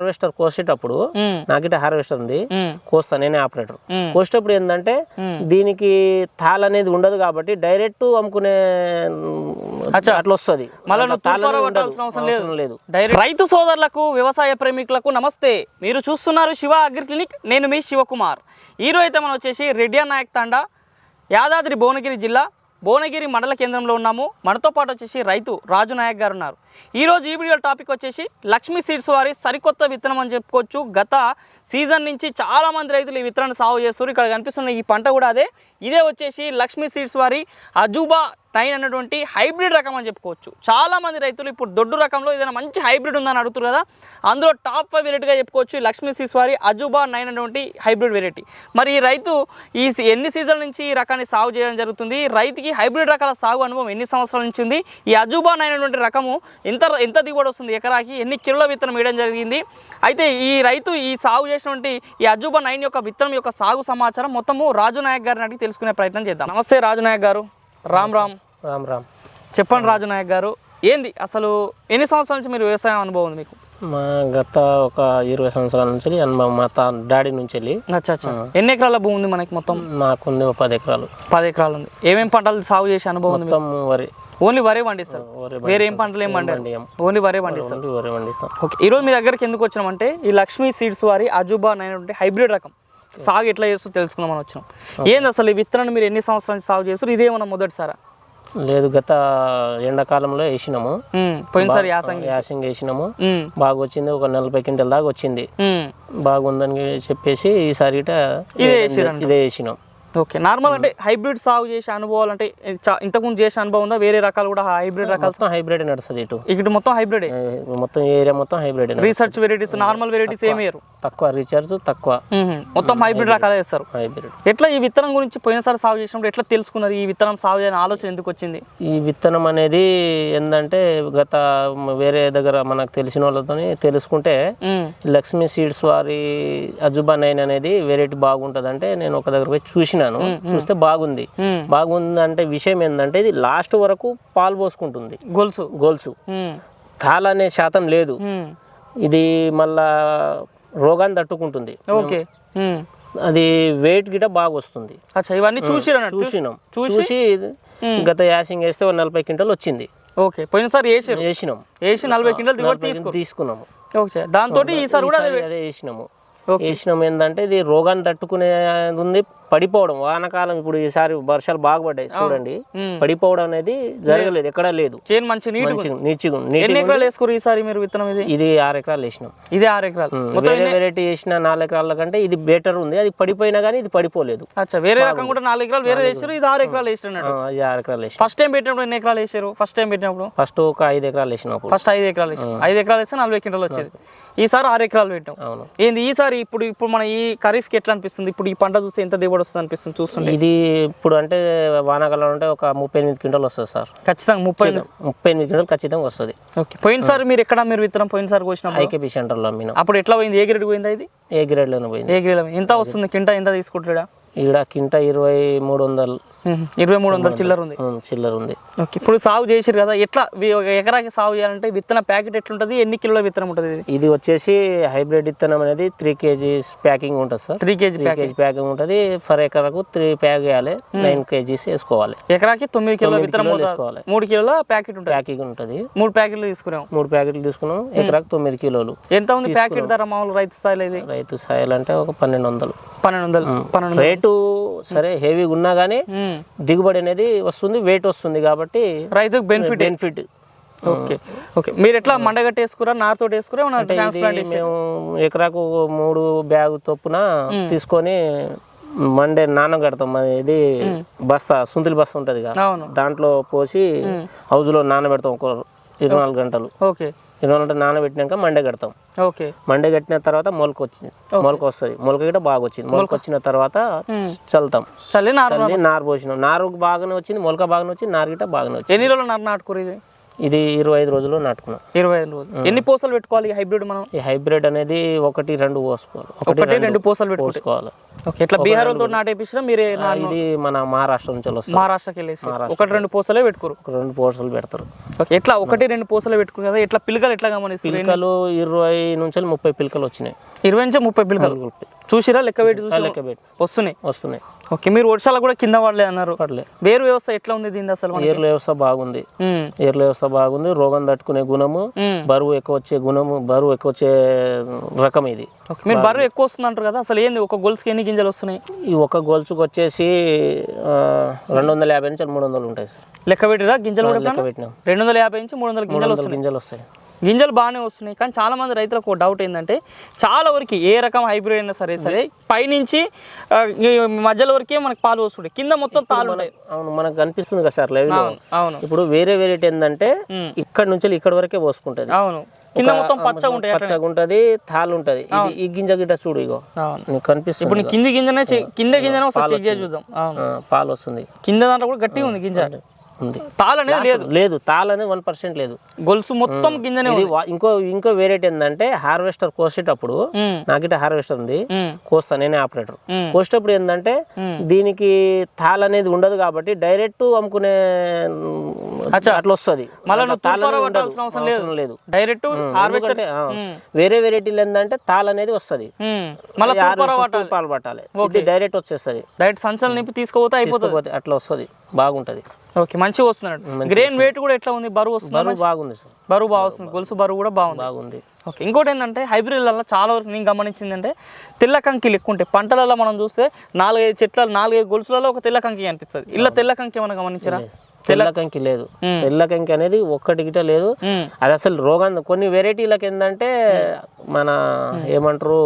Harvester కోసేటప్పుడు నాకిట harvester ఉంది. కోస్తా నేనే operator. కోసేటప్పుడు ఏంటంటే దీనికి తాళ అనేది ఉండదు కాబట్టి డైరెక్ట్ అమ్ముకునే. అట్లా వస్తుంది లేదు. రైతు సోదరులకు వ్యవసాయ ప్రేమికులకు నమస్తే. మీరు చూస్తున్నారు శివ అగ్రి క్లినిక్. నేను మీ శివకుమార్. ఈరోజు అయితే మనం వచ్చేసి రెడ్డియా నాయక్ తండా యాదాద్రి భువనగిరి జిల్లా భువనగిరి మండల కేంద్రంలో ఉన్నాము. మనతో పాటు వచ్చేసి రైతు రాజు నాయక్ గారు ఉన్నారు ఈరోజు ఈ వీడియో టాపిక్ వచ్చేసి లక్ష్మీ సీడ్స్ వారి సరికొత్త విత్తనం అని చెప్పుకోవచ్చు. గత సీజన్ నుంచి చాలా మంది రైతులు ఈ విత్తనాన్ని సాగు చేస్తారు ఇక్కడ కనిపిస్తున్న ఈ పంట కూడా అదే. ఇదే వచ్చేసి లక్ష్మీ సీడ్స్ వారి అజూబా నైన్ అనేటువంటి హైబ్రిడ్ రకం అని చెప్పుకోవచ్చు. చాలామంది రైతులు ఇప్పుడు దొడ్డు రకంలో ఏదైనా మంచి హైబ్రిడ్ ఉందని అడుగుతారు కదా అందులో టాప్ ఫైవ్ వెరైటీగా చెప్పుకోవచ్చు. లక్ష్మీ సీడ్స్ అజుబా అజూబా నైన్ అనేటువంటి హైబ్రిడ్ వెరైటీ. మరి ఈ రైతు ఈ సీ- ఎన్ని సీజన్ల నుంచి ఈ రకాన్ని సాగు చేయడం జరుగుతుంది? రైతుకి హైబ్రిడ్ రకాల సాగు అనుభవం ఎన్ని సంవత్సరాల నుంచి ఉంది? ఈ అజూబా నైన్ అనేటువంటి రకము ఎంత ఎంత దిగుబడి వస్తుంది ఎకరాకి? ఎన్ని కిలోల విత్తనం వేయడం జరిగింది? అయితే ఈ రైతు ఈ సాగు చేసినటువంటి ఈ అజూబా నైన్ యొక్క విత్తనం యొక్క సాగు సమాచారం మొత్తము రాజు నాయక్ గారిని అడిగి తెలుసుకునే ప్రయత్నం చేద్దాం. నమస్తే రాజు నాయక్ గారు. రామ్ రామ్. రామ్ రామ్. చెప్పండి రాజు నాయక్ గారు ఏంది అసలు ఎన్ని సంవత్సరాల నుంచి మీరు వ్యవసాయం అనుభవం ఉంది మీకు? మా గత ఒక ఇరవై సంవత్సరాల నుంచి అనుభవం మా తా డాడీ నుంచి వెళ్ళి అచ్చా అచ్చా. ఎన్ని ఎకరాల భూమి ఉంది మనకి మొత్తం? నాకుంది ఒక పది ఎకరాలు. పది ఎకరాలు ఉంది. ఏమేం పంటలు సాగు చేసే అనుభవం ఉంది? మొత్తం వరి. ఓన్లీ వరే పండిస్తారు. వరి ఏం పంటలు ఏం పండియం. ఓన్లీ వరే పండిస్తారు. వరి పండిస్తాం. ఓకే. ఈరోజు మీ దగ్గరికి ఎందుకు వచ్చినామంటే ఈ లక్ష్మీ సీడ్స్ వారి అజుబా అనేటువంటి హైబ్రిడ్ రకం. సాగు ఎట్లా చేస్తూ తెలుసుకుందామని వచ్చినాం. ఏంది అసలు ఈ విత్తనాన్ని మీరు ఎన్ని సంవత్సరాల సాగు చేస్తారు? ఇదే మన మొదటిసారా? లేదు గత ఎండాకాలంలో వేసినాము. పోయినసారి యాసంగి. యాసింగ్ వేసినాము. బాగా వచ్చింది ఒక నలభై క్వింటల్ దాకా వచ్చింది. బాగుందని చెప్పేసి ఈసారి. ఇదే వేసినాం. ఓకే. నార్మల్ అంటే హైబ్రిడ్ సాగు చేసే అనుభవాలు అంటే ఇంతకుముందు చేసే అనుభవం ఉందా? వేరే రకాలు కూడా హైబ్రిడ్ రకాలు మొత్తం హైబ్రిడ్ నడుస్తుంది ఇటు. ఇక్కడ మొత్తం హైబ్రిడ్ మొత్తం ఏరియా మొత్తం hybrid research varieties normal varieties ఏమి తక్కువ రీఛార్జ్ తక్కువ. మొత్తం హైబ్రిడ్ రకాలే వేస్తారు హైబ్రిడ్. ఎట్లా ఈ విత్తనం గురించి పోయినసారి సాగు చేసినప్పుడు ఎట్లా తెలుసుకున్నారు? ఈ విత్తనం సాగు చేయని ఆలోచన ఎందుకు వచ్చింది? ఈ విత్తనం అనేది ఏంటంటే గత వేరే దగ్గర మనకు తెలిసిన వాళ్ళతో తెలుసుకుంటే. లక్ష్మీ సీడ్స్ వారి అజుబా నైన్ అనేది వెరైటీ బాగుంటుంది అంటే నేను ఒక దగ్గర పోయి చూసినాను చూస్తే బాగుంది. బాగుంది అంటే విషయం ఏంటంటే ఇది లాస్ట్ వరకు పాలు పోసుకుంటుంది. గొలుసు. గోల్సు. అనే శాతం లేదు. ఇది మళ్ళా రోగాన్ని తట్టుకుంటుంది. ఓకే. అది వెయిట్ గిట బాగా వస్తుంది. ఇవన్నీ అన్నట్టు చూసినాం. చూసి? గత యాసింగ్ వేస్తే నలభై క్వింటల్ వచ్చింది. ఓకే పోయినసారి వేసారు వేసినాం. వేసి నలభై క్వింటల్ దిగుబడి తీసుకున్నాము. ఓకే దాంతో ఈసారి కూడా అదే వేసినాము. ఓకే. వేసినాం ఏంటంటే ఇది రోగాన్ని తట్టుకునే ఉంది. పడిపోవడం. వానకాలం ఇప్పుడు ఈసారి వర్షాలు బాగా పడ్డాయి. చూడండి. పడిపోవడం అనేది జరగలేదు ఎక్కడా లేదు. చేను మంచి నీచిగా ఎన్ని ఎకరాలు వేసుకోరు ఈసారి మీరు విత్తనం ఇది? ఇది ఆరు ఎకరాలు వేసినాం. ఇదే ఆరు ఎకరాలు. వేరే వెరైటీ వేసిన నాలుగు ఎకరాల కంటే ఇది బెటర్ ఉంది. అది పడిపోయినా కానీ ఇది పడిపోలేదు. అచ్చా వేరే రకం కూడా నాలుగు ఎకరాలు వేరే వేసారు ఇది ఆరు ఎకరాలు. అన్నట్టు. ఇది ఆరు ఎకరాలు వేసినాం. ఫస్ట్ టైం పెట్టినప్పుడు ఎన్ని ఎకరాలు వేసారు ఫస్ట్ టైం పెట్టినప్పుడు? ఫస్ట్ ఒక ఐదు ఎకరాలు వేసినప్పుడు ఫస్ట్ ఐదు ఎకరాలు వేసాం ఐదు ఎకరాలు వేస్తే నలభై క్వింటల్ వచ్చేది. ఈసారి ఆరు ఎకరాలు పెట్టాం. ఏంది ఈసారి ఇప్పుడు ఇప్పుడు మన ఈ ఖరీఫ్కి ఎట్లా అనిపిస్తుంది? ఇప్పుడు ఈ పంట చూస్తే ఎంత దిగుబడి వస్తుంది అనిపిస్తుంది చూస్తుంటే. ఇది ఇప్పుడు అంటే వానాకాలం అంటే ఒక ముప్పై ఎనిమిది క్వింటల్ వస్తుంది సార్. ఖచ్చితంగా ముప్పై ముప్పై ఎనిమిది క్వింటల్ ఖచ్చితంగా వస్తుంది. ఓకే. పోయినసారి మీరు ఎక్కడ మీరు విత్తనం పోయినసారి కోసినప్పుడు? ఐకేపీ సెంటర్లో అమ్మినాం. అప్పుడు ఎట్లా పోయింది? ఏ గ్రేడ్ పోయిందా ఇది ఏ గ్రేడ్లోనే పోయింది. ఏ గ్రేడ్ ఎంత వస్తుంది? కింట ఎంత తీసుకుంటాడా? ఈడ కింట ఇరవై మూడు వందలు. ఇరవై మూడు వందల చిల్లర ఉంది. చిల్లర ఉంది. ఓకే ఇప్పుడు సాగు చేసిరు కదా ఎట్లా ఎకరాకి సాగు చేయాలంటే విత్తన ప్యాకెట్ ఎట్లుంటుంది ఎన్ని కిలోల విత్తనం ఉంటుంది ఇది? ఇది వచ్చేసి హైబ్రిడ్ విత్తనం అనేది త్రీ కేజీస్ ప్యాకింగ్ ఉంటుంది sir. Three kg three kg packing ఉంటుంది. ఫర్ ఎకరకు త్రీ ప్యాక్ వేయాలి నైన్ కేజీస్ వేసుకోవాలి. ఎకరాకి తొమ్మిది కిలోల విత్తనం. వేసుకోవాలి. మూడు కిలోల ప్యాకెట్ ఉంటుంది. ప్యాకింగ్ ఉంటుంది. మూడు ప్యాకెట్లు తీసుకున్నాం. మూడు ప్యాకెట్లు తీసుకున్నాం. ఎకరాకు తొమ్మిది కిలోలు ఎంత ఉంది ప్యాకెట్ ధర మామూలు రైతు స్థాయిలో ఇది? రైతు సాయలు అంటే ఒక పన్నెండు వందలు. పన్నెండు వందలు. పన్నెండు వందలు. రేటు సరే హెవీగా ఉన్నా కానీ. దిగుబడి అనేది వస్తుంది వెయిట్ వస్తుంది కాబట్టి రైతుకు బెనిఫిట్ బెనిఫిట్ ఓకే ఓకే. మీరు ఎట్లా మండగట్టి వేసుకురా నారుతో వేసుకురా మేము ఎకరాకు మూడు బ్యాగ్ చొప్పున తీసుకొని మండే నానబెడతాం అది ఇది బస్తా సుంతులు బస్తా ఉంటుంది కదా దాంట్లో పోసి హౌజ్లో నానబెడతాం ఒక ఇరవై నాలుగు గంటలు. ఓకే. గంటలు నానబెట్టినాక మండే కడతాం. ఓకే. మండే కట్టిన తర్వాత మొలక వచ్చింది. మొలక వస్తుంది. మొలక గిట్ట బాగా వచ్చింది. మొలక వచ్చిన తర్వాత చల్లుతాం. చల్లి నారు చల్లి నారు పోసినాం. నారు బాగానే వచ్చింది. మొలక బాగానే వచ్చింది. నారు గిట్ట బాగానే వచ్చింది. ఎన్ని రోజులు నారు నాటుకోరు ఇది? ఇది ఇరవై ఐదు రోజుల్లో నాటుకున్నాం. ఇరవై ఐదు రోజులు. ఎన్ని పూసలు పెట్టుకోవాలి హైబ్రిడ్ మనం? ఈ హైబ్రిడ్ అనేది ఒకటి రెండు పోసుకోవాలి. ఒకటి రెండు పూసలు పెట్టుకుంటే. పోసుకోవాలి. ఓకే ఇట్లా బీహార్ వాళ్ళతో నాటేపించినా మీరే ఇది మన మహారాష్ట్ర నుంచి వస్తుంది మహారాష్ట్రకి వెళ్ళేసి ఒకటి రెండు పూసలే పెట్టుకోరు. ఒక రెండు పోస్టర్లు పెడతారు. ఓకే ఎట్లా? ఒకటి రెండు పూసలే పెట్టుకురు కదా ఎట్లా పిల్లకలు ఎట్లా గమనిస్తారు? పిలకలు ఇరవై నుంచి ముప్పై పిలకలు వచ్చినాయి. ఇరవై నుంచి ముప్పై పిల్లకలు చూసిరా? లెక్క పెట్టి చూసి లెక్క పెట్టి. వస్తున్నాయి? వస్తున్నాయి. ఓకే మీరు వర్షాలు కూడా కింద పడలే అన్నారు. పడలే. వేరు వ్యవస్థ ఎట్లా ఉంది దీని అసలు? ఏర్ల వ్యవస్థ బాగుంది. ఏర్ల వ్యవస్థ బాగుంది. రోగం తట్టుకునే గుణము. బరువు ఎక్కువ వచ్చే గుణము బరువు ఎక్కువ వచ్చే రకం ఇది. ఓకే మీరు బరువు ఎక్కువ వస్తుంది అంటారు కదా అసలు ఏంది? ఒక గొలుసుకి ఎన్ని గింజలు వస్తున్నాయి? ఈ ఒక గొలుసుకు వచ్చేసి రెండు వందల యాభై నుంచి మూడు వందలు ఉంటాయి సార్. లెక్క పెట్టిరా? గింజలు కూడా లెక్క పెట్టినాం. రెండు వందల యాభై నుంచి మూడు వందల గింజలు గింజలు వస్తాయి. గింజలు బాగానే వస్తున్నాయి. కానీ చాలా మంది రైతులకు డౌట్ ఏంటంటే చాలా వరకు ఏ రకం హైబ్రిడ్ అయినా సరే సరే పైనుంచి మధ్యలో వరకే మనకి పాలు వస్తుంటాయి కింద మొత్తం తాలు అవును మనకు కనిపిస్తుంది కదా సార్ లైవ్లో అవును. ఇప్పుడు వేరే వేరేటి ఏంటంటే ఇక్కడ నుంచి ఇక్కడ వరకే పోసుకుంటది. అవును. కింద మొత్తం పచ్చగా ఉంటాయి పచ్చగా ఉంటది తాలు ఉంటది. ఇది ఈ గింజ గిట్ట చూడు ఇగో. నీకు కనిపిస్తుంది ఇప్పుడు కింది గింజనే కింద గింజనే ఒకసారి చెక్ చేసి చూద్దాం. పాలు వస్తుంది. కింద దాంట్లో కూడా గట్టిగా ఉంది గింజ. ఉంది. తాలు అనేది లేదు. లేదు తాలు అనేది వన్ పర్సెంట్ లేదు. గొలుసు మొత్తం గింజనే ఇది ఇంకో ఇంకో వేరేటి ఏంటంటే హార్వెస్టర్ కోసేటప్పుడు నాకిట హార్వెస్టర్ ఉంది. కోస్తా నేనే ఆపరేటర్. కోసేటప్పుడు ఏంటంటే దీనికి తాల్ అనేది ఉండదు కాబట్టి డైరెక్ట్ అమ్ముకునే అట్లా వస్తుంది. అవసరం లేదు. డైరెక్ట్ హార్వెస్టర్ వేరే వెరైటీలు ఏంటంటే తాల్ అనేది వస్తుంది. మళ్ళీ పాలు పట్టాలి ఇది డైరెక్ట్ వచ్చేస్తుంది. డైరెక్ట్ సంచలు నింపి తీసుకుపోతే అయిపోతుంది. పోతే అట్లా వస్తుంది. బాగుంటది. ఓకే మంచిగా వస్తున్నాడు. గ్రెయిన్ వెయిట్ కూడా ఎట్లా ఉంది? బరువు వస్తుంది? బరువు బాగుంది సార్. బరువు బాగా వస్తుంది. గొలుసు బరువు కూడా బాగుంది. బాగుంది. ఓకే ఇంకోటి ఏంటంటే హైబ్రిడ్లలో చాలా వరకు నేను గమనించింది అంటే తెల్ల కంకి ఎక్కువ ఉంటాయి. పంటలలో మనం చూస్తే నాలుగైదు చెట్ల నాలుగైదు గొలుసులలో ఒక తెల్ల కంకి కనిపిస్తుంది. ఇలా తెల్ల కంకి ఏమైనా గమనించరా? తెల్ల కంకి లేదు. తెల్ల కంకి అనేది ఒక్కటి గిట లేదు. అది అసలు రోగాన్ని కొన్ని వెరైటీలకు ఏంటంటే మన ఏమంటారు?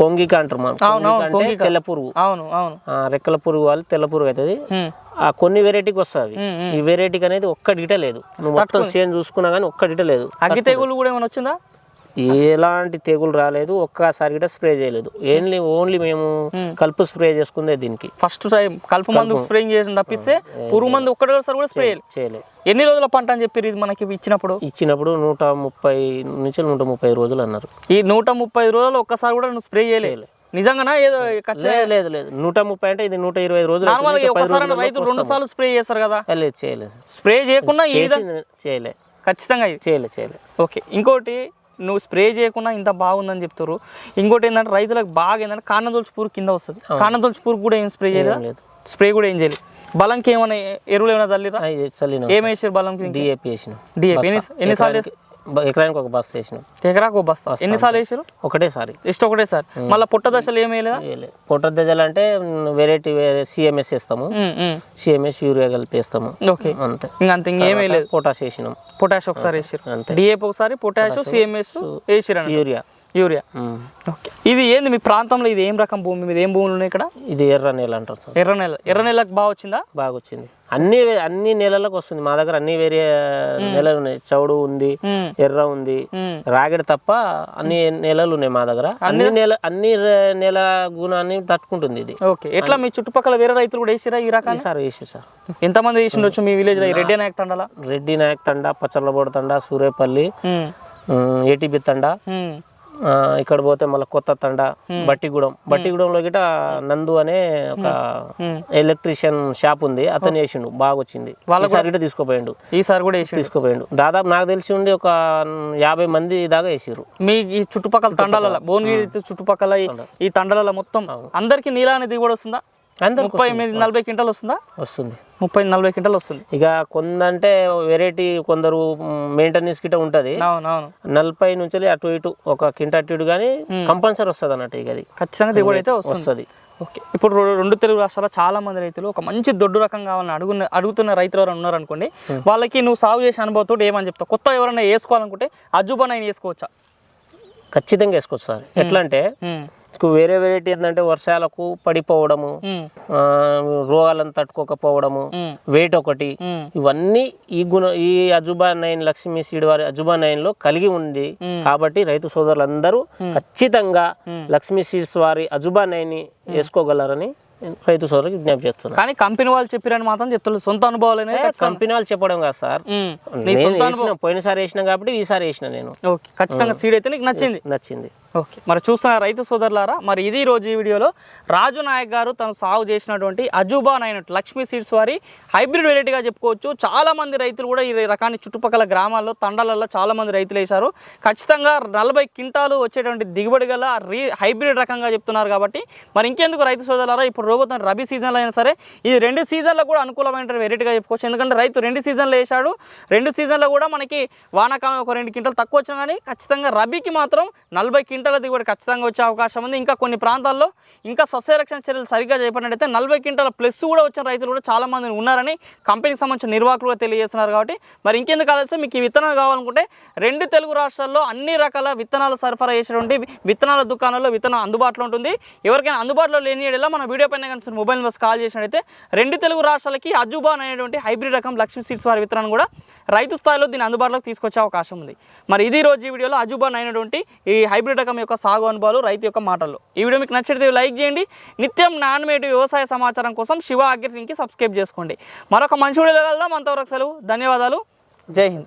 కొంగిక అంటారు మనం. అంటే తెల్ల పురుగు అవును అవును. రెక్కల పురుగు వాళ్ళు తెల్ల పురుగు అవుతుంది ఆ కొన్ని వెరైటీకి వస్తుంది మ్మ్, ఈ వెరైటీకి అనేది ఒక్కటిగిట లేదు నువ్వు మొత్తం సేమ్ చూసుకున్నా కానీ ఒక్కటిగిట లేదు అగ్గి తెగులు కూడా ఏమైనా వచ్చిందా? ఎలాంటి తెగులు రాలేదు ఒక్కసారి గిట స్ప్రే చేయలేదు. ఓన్లీ ఓన్లీ మేము కలుపు స్ప్రే చేసుకుందే దీనికి. ఫస్ట్ టైం కలుపు మందు స్ప్రేయింగ్ చేసి తప్పిస్తే పురుగు మందు ఒక్కటేసారి కూడా స్ప్రే చేయాలి చేయలేదు. ఎన్ని రోజుల పంట అని చెప్పారు ఇది మనకి ఇచ్చినప్పుడు? ఇచ్చినప్పుడు నూట ముప్పై నుంచి నూట ముప్పై రోజులు అన్నారు. ఈ నూట ముప్పై రోజులు ఒక్కసారి కూడా నువ్వు స్ప్రే చేయలేదు? నిజంగానా? ఏదో లేదు లేదు నూట ముప్పై అంటే ఇది నూట ఇరవై రోజులు నార్మల్ అవుతుంది. ఇంకా పది ఒకసారి రోజుల్లో రైతులు రెండు సార్లు స్ప్రే చేస్తారు కదా? లేదు చేయలేదు స్ప్రే చేయకుండా చేయలే. ఖచ్చితంగా చేయలే చేయలే. ఓకే ఇంకోటి నువ్వు స్ప్రే చేయకుండా ఇంత బాగుందని చెప్తారు. ఇంకోటి ఏంటంటే రైతులకు బాగా ఏంటంటే కాన్నదొలుచు పురుగు కింద వస్తుంది. కాన్నదొలుచు పురుగు కూడా ఏం స్ప్రే చేయలేదు? లేదు. స్ప్రే కూడా ఏం చేయలేదు బలంకి ఏమైనా ఎరువులు ఏమైనా చల్లిరా? చల్లిన ఏం వేసారు బలంకి? డిఏపి వేసిన. డిఏపి. ఎన్ని ఎన్నిసార్లు ఎకరానికి ఒక బస్ వేసినాం. ఎకరాకు ఒక బస్తా ఎన్నిసార్లు వేసారు ఒకటేసారి. ఇష్టం ఒకటే సార్ మళ్ళీ పుట్ట దశలు ఏం వేయలేదా? వేయలే. పొట్ట దెజలు అంటే వెరైటీ సిఎంఎస్ వేస్తాము. సిఎంఎస్ యూరియా కలిపి వేస్తాము. ఓకే. అంతే. ఇంకా అంత ఇంకేం వేయలేదు. పొటాష్ వేసినాం. పొటాష్ ఒకసారి వేసారు అంతే. డిఏపి ఒకసారి పొటాష్ సిఎంఎస్ వేసిరు యూరియా యూరియా. ఓకే. ఇది ఏంది మీ ప్రాంతంలో ఇది ఏం రకం భూమి? మీద ఏం భూములు ఉన్నాయి ఇక్కడ? ఇది ఎర్ర నేల అంటారు సార్. ఎర్ర నెల. ఎర్ర నెలకు బాగా వచ్చిందా? బాగా వచ్చింది. అన్ని అన్ని నెలలకు వస్తుంది. మా దగ్గర అన్ని వేరే నెలలు ఉన్నాయి. చౌడు ఉంది ఎర్ర ఉంది. రాగడి తప్ప అన్ని నెలలు ఉన్నాయి మా దగ్గర. అన్ని నెల అన్ని నెల గుణాన్ని తట్టుకుంటుంది ఇది. ఓకే. ఎట్లా మీ చుట్టుపక్కల వేరే రైతులు కూడా వేసిరా ఈ రకాన్ని? ఈసారి వేసి సార్. ఎంతమంది వేసిండొచ్చు మీ విలేజ్ రెడ్డి నాయక్ తండాల? రెడ్డి నాయక్ తండ పచ్చర్లబోడు తండ ఉమ్, ఏటీబీ తండ ఇక్కడ పోతే మళ్ళీ కొత్త తండ బట్టిగూడెం. బట్టిగూడెంలో గిట నందు అనే ఒక ఎలక్ట్రీషియన్ షాప్ ఉంది. అతను వేసిండు. బాగా వచ్చింది ఈసారి గిట తీసుకుపోయిండు. ఈసారి కూడా వేసిండు. తీసుకుపోయిండు. దాదాపు నాకు తెలిసి ఉండి ఒక యాభై మంది దాకా వేసిర్రు. మీ ఈ చుట్టుపక్కల తండాల భువనగిరి చుట్టుపక్కల ఈ- తండాల మొత్తం అందరికి నీలానే దిగుబడి వస్తుందా? అందరికి ముప్పై ఎనిమిది నలభై క్వింటాలు వస్తుందా? వస్తుంది. ముప్పై నలభై క్వింటాలు వస్తుంది. ఇక కొందంటే వెరైటీ కొందరు మెయింటెనెన్స్ గిట ఉంటది. అవును అవును నలభై నుంచి అటు ఇటు ఒక కింట అటు ఇటు కానీ కంపల్సరీ వస్తుంది అన్నట్టు ఇక అది. ఖచ్చితంగా దిగుబడి అయితే వస్తుంది. ఓకే. ఇప్పుడు రెండు తెలుగు రాష్ట్రాల చాలా మంది రైతులు ఒక మంచి దొడ్డు రకం కావాలని అడుగున్న అడుగుతున్న రైతులు ఎవరైనా ఉన్నారనుకోండి వాళ్ళకి నువ్వు సాగు చేసే అనుభవంతో ఏమని చెప్తావు? కొత్త ఎవరైనా వేసుకోవాలనుకుంటే అజుబా నైన్ వేసుకోవచ్చా? ఖచ్చితంగా వేసుకోవచ్చు సార్. ఎట్లా అంటే వేరే వెరైటీ ఏంటంటే వర్షాలకు పడిపోవడము రోగాలను తట్టుకోకపోవడము వెయిట్ ఒకటి ఇవన్నీ ఈ గుణ ఈ అజుబా నైన్ లక్ష్మీ సీడ్ వారి అజుబా నైన్లో కలిగి ఉంది. కాబట్టి రైతు సోదరులందరూ ఖచ్చితంగా లక్ష్మీ సీడ్స్ వారి అజుబా నైన్ వేసుకోగలరని రైతు సోదరులకు విజ్ఞప్తి చేస్తున్నాను కానీ కంపెనీ వాళ్ళు చెప్పారని మాత్రం చెప్తారు సొంత అనుభవాలు కంపెనీ వాళ్ళు చెప్పడం కాదు సార్. నేను పోయినసారి వేసిన కాబట్టి ఈసారి వేసిన నేను. ఖచ్చితంగా సీడ్ అయితే నీకు నచ్చింది. నచ్చింది. ఓకే. మరి చూస్తున్న రైతు సోదరులారా మరి ఇది ఈ రోజు ఈ వీడియోలో రాజు నాయక్ గారు తను సాగు చేసినటువంటి అజూబా నైన్ లక్ష్మీ సీడ్స్ వారి హైబ్రిడ్ వెరైటీగా చెప్పుకోవచ్చు. చాలామంది రైతులు కూడా ఈ రకాన్ని చుట్టుపక్కల గ్రామాల్లో తండాలలో చాలామంది రైతులు వేశారు. ఖచ్చితంగా నలభై క్వింటాలు వచ్చేటువంటి దిగుబడి గల రీ హైబ్రిడ్ రకంగా చెప్తున్నారు కాబట్టి మరి ఇంకెందుకు రైతు సోదరులారా ఇప్పుడు రోబోతున్న రబీ సీజన్లో అయినా సరే ఇది రెండు సీజన్లో కూడా అనుకూలమైన వెరైటీగా చెప్పుకోవచ్చు. ఎందుకంటే రైతు రెండు సీజన్లు వేశాడు. రెండు సీజన్లో కూడా మనకి వానాకాలం ఒక రెండు క్వింటాలు తక్కువ వచ్చినా కానీ ఖచ్చితంగా రబీకి మాత్రం నలభై క్వింటాల దిగుబడి ఖచ్చితంగా వచ్చే అవకాశం ఉంది. ఇంకా కొన్ని ప్రాంతాల్లో ఇంకా సస్యరక్షణ చర్యలు సరిగ్గా చేపట్టినట్టయితే నలభై క్వింటాల ప్లస్ కూడా వచ్చిన రైతులు కూడా చాలామంది ఉన్నారని కంపెనీకి సంబంధించిన నిర్వాహకులు తెలియజేస్తున్నారు కాబట్టి. మరి ఇంకెందుకు ఆలస్యం? మీకు ఈ విత్తనాలు కావాలనుకుంటే రెండు తెలుగు రాష్ట్రాల్లో అన్ని రకాల విత్తనాలు సరఫరా చేసేటువంటి విత్తనాల దుకాణాల్లో విత్తనం అందుబాటులో ఉంటుంది. ఎవరికైనా అందుబాటులో లేని ఏడేలా మన వీడియో పైన కనిపిస్తున్న మొబైల్ నెంబర్స్ కాల్ చేసినట్టయితే రెండు తెలుగు రాష్ట్రాలకి అజుబాన్ అనేటువంటి హైబ్రిడ్ రకం లక్ష్మీ సీడ్స్ వారి విత్తనాన్ని కూడా రైతు స్థాయిలో దీన్ని అందుబాటులోకి తీసుకొచ్చే అవకాశం ఉంది. మరి ఇది రోజు ఈ వీడియోలో అజుబాన్ అయినటువంటి ఈ హైబ్రిడ్ రకం యొక్క సాగు అనుభవాలు రైతు యొక్క మాటలు. ఈ వీడియో మీకు నచ్చితే లైక్ చేయండి. నిత్యం నాన్మేటి వ్యవసాయ సమాచారం కోసం శివ అగ్రికి సబ్స్క్రైబ్ చేసుకోండి. మరొక మంచి వీడియోలో కలుద్దాం. అంతవరకు సెలవు. ధన్యవాదాలు. జై హింద్.